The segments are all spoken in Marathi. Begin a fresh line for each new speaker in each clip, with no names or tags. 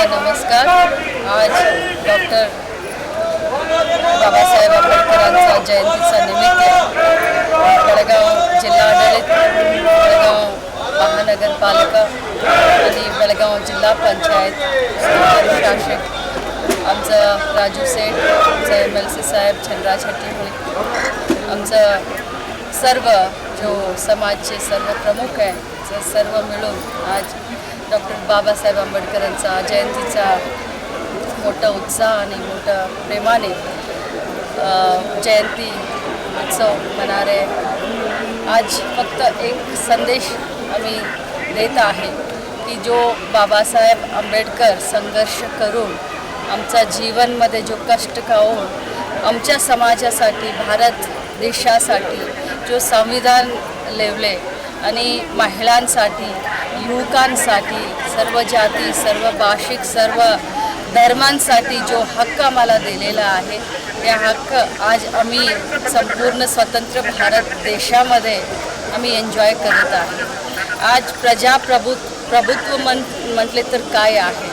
सर्वांना नमस्कार। आज डॉक्टर बाबा बाबासाहेब आंबेडकरांचा जयंतीचा निमित्त बेळगाव जिल्हा आढळित बेळगाव महानगरपालिका आणि बेळगाव जिल्हा पंचायत शासक आमचं राजू सेठ, आमचं एम एल सी साहेब छनराज हट्टीमुळे आमचं सर्व जो समाजचे सर्व प्रमुख ते सर्व मिळून आज डॉक्टर बाबासाहेब आंबेडकरांचा जयंतीचा मोठा उत्साह आणि मोठा प्रेमाने जयंती उत्सव मनारे. आज फक्त एक संदेश आम्ही देत आहे की जो बाबासाहेब आंबेडकर संघर्ष करून आमच्या जीवनमध्ये जो कष्ट खाऊन आमच्या समाजासाठी भारत देशासाठी जो संविधान लेवले आणि महिलांसाठी लोकांसाठी सर्व जाती सर्व भाषिक सर्व धर्मांसाठी जो हक्क आम्हाला दिलेला आहे त्या हक्क आज आम्ही संपूर्ण स्वतंत्र भारत देशामध्ये आम्ही एन्जॉय करत आहे. आज प्रजाप्रभु प्रभुत्व म्हण म्हटले तर काय आहे?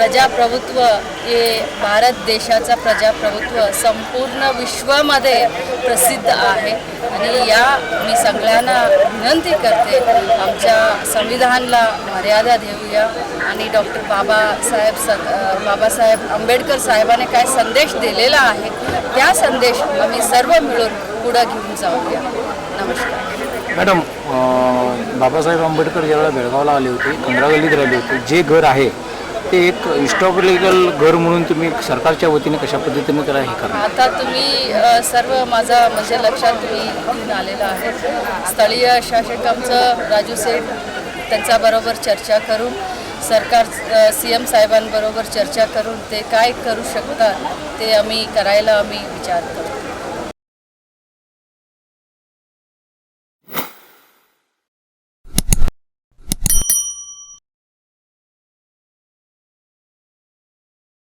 प्रजाप्रभुत्व हे भारत देशाचा प्रजाप्रभुत्व संपूर्ण विश्वामध्ये प्रसिद्ध आहे. आणि या मी सगळ्यांना विनंती करते आमच्या संविधानाला मर्यादा देऊया. आणि डॉक्टर बाबासाहेब स बाबासाहेब आंबेडकर साहेबाने काय संदेश दिलेला आहे त्या संदेश आम्ही सर्व मिळून पुढं घेऊन जाऊया. नमस्कार.
मॅडम बाबासाहेब आंबेडकर ज्यावेळेला बेळगावला आले होते कंद्रा गल्लीत राहिले होते जे घर आहे ते एक हिस्टॉरिकल घर म्हणून तुम्ही सरकारच्या वतीने कशा पद्धतीने त्याला हे करा
आता तुम्ही अ, सर्व माझा म्हणजे लक्षात तुम्ही घेऊन आलेला आहे. स्थळीय शासक आमचं राजू सेठ त्यांच्याबरोबर चर्चा करून सरकार सी एम साहेबांबरोबर चर्चा करून ते काय करू शकतात ते आम्ही करायला आम्ही विचार करू